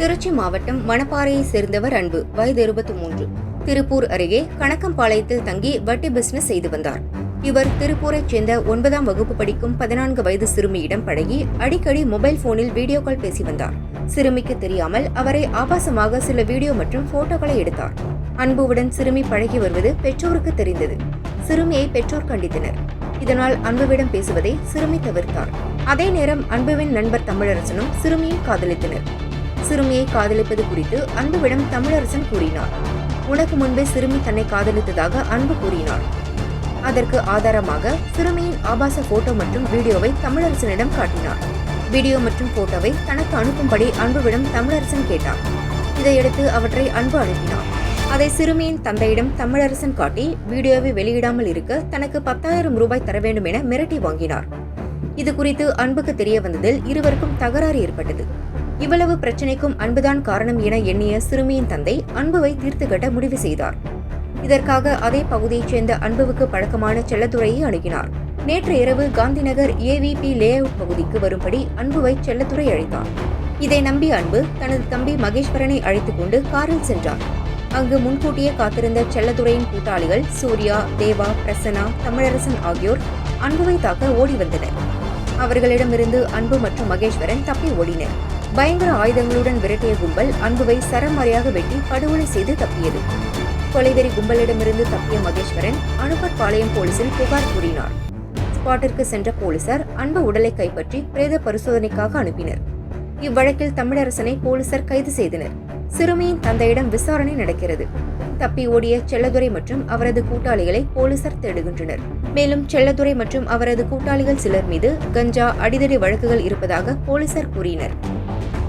திருச்சி மாவட்டம் மணப்பாறையை சேர்ந்தவர் அன்பு. வயது இருபத்தி மூன்று. திருப்பூர் அருகே கணக்கம்பாளையத்தில் தங்கி வட்டி பிசினஸ் செய்து வந்தார். இவர் திருப்பூரைச் சேர்ந்த ஒன்பதாம் வகுப்பு படிக்கும் பதினான்கு வயது சிறுமியிடம் பழகி அடிக்கடி மொபைல் போனில் வீடியோ கால் பேசி வந்தார். சிறுமிக்கு தெரியாமல் அவரை ஆபாசமாக சில வீடியோ மற்றும் போட்டோக்களை எடுத்தார். அன்புவுடன் சிறுமி பழகி வருவது பெற்றோருக்கு தெரிந்தது. சிறுமியை பெற்றோர் கண்டித்தனர். இதனால் அன்புவிடம் பேசுவதை சிறுமி தவிர்த்தார். அதே நேரம் அன்புவின் நண்பர் தமிழரசனும் சிறுமியும் காதலித்தனர். சிறுமியை காதலிப்பது குறித்து அன்புவிடம் தமிழரசன் கூறினார். உனக்கு முன்பே சிறுமி தன்னை காதலித்ததாக அன்பு கூறினார். அதற்கு ஆதாரமாக சிறுமியின் ஆபாச போட்டோ மற்றும் வீடியோவை தமிழரசனிடம் காட்டினார். வீடியோ மற்றும் போட்டோவை தனக்கு அனுப்பும்படி அன்புவிடம் தமிழரசன் கேட்டார். இதையடுத்து அவற்றை அன்பு அனுப்பினார். அதை சிறுமியின் தந்தையிடம் தமிழரசன் காட்டி வீடியோவை வெளியிடாமல் இருக்க தனக்கு பத்தாயிரம் ரூபாய் தர வேண்டும் என மிரட்டி வாங்கினார். இது குறித்து அன்புக்கு தெரிய வந்ததில் இருவருக்கும் தகராறு ஏற்பட்டது. இவ்வளவு பிரச்சனைக்கும் அன்புதான் காரணம் என எண்ணிய சிறுமியின் தந்தை அன்புவை தீர்த்து கட்ட முடிவு செய்தார். இதற்காக அதே பகுதியைச் சேர்ந்த அன்புவுக்கு பழக்கமான செல்லத்துறையை அணுகினார். நேற்று இரவு காந்திநகர் ஏவிபி லே அவுட் பகுதிக்கு வரும்படி அன்புவை செல்லத்துறை அழைத்தார். இதை நம்பிய அன்பு தனது தம்பி மகேஸ்வரனை அழைத்துக் கொண்டு காரில் சென்றார். அங்கு முன்கூட்டியே காத்திருந்த செல்லத்துறையின் கூட்டாளிகள் சூர்யா தேவா பிரசன்னா தமிழரசன் ஆகியோர் அன்புவை தாக்க ஓடி வந்தனர். அவர்களிடமிருந்து அன்பு மற்றும் மகேஸ்வரன் தப்பி ஓடினர். பயங்கர ஆயுதங்களுடன் விரட்டிய கும்பல் அன்புவை சரமாரியாக வெட்டி படுகொலை செய்து தப்பியது. கொலைவெறி கும்பலிடமிருந்து தப்பிய மகேஸ்வரன் அனுப்பர் பாளையம் போலீசில் புகார் கூறினார். ஸ்பாட்டிற்கு சென்ற போலீசார் அன்பு உடலை கைப்பற்றி பிரேத பரிசோதனைக்காக அனுப்பினர். இவ்வழக்கில் தமிழரசனை போலீசார் கைது செய்தனர். சிறுமியின் தந்தையிடம் விசாரணை நடக்கிறது. தப்பி ஓடிய செல்லதுரை மற்றும் அவரது கூட்டாளிகளை போலீசார் தேடுகின்றனர். மேலும் செல்லதுரை மற்றும் அவரது கூட்டாளிகள் சிலர் மீது கஞ்சா அடிதடி வழக்குகள் இருப்பதாக போலீசார் கூறினர்.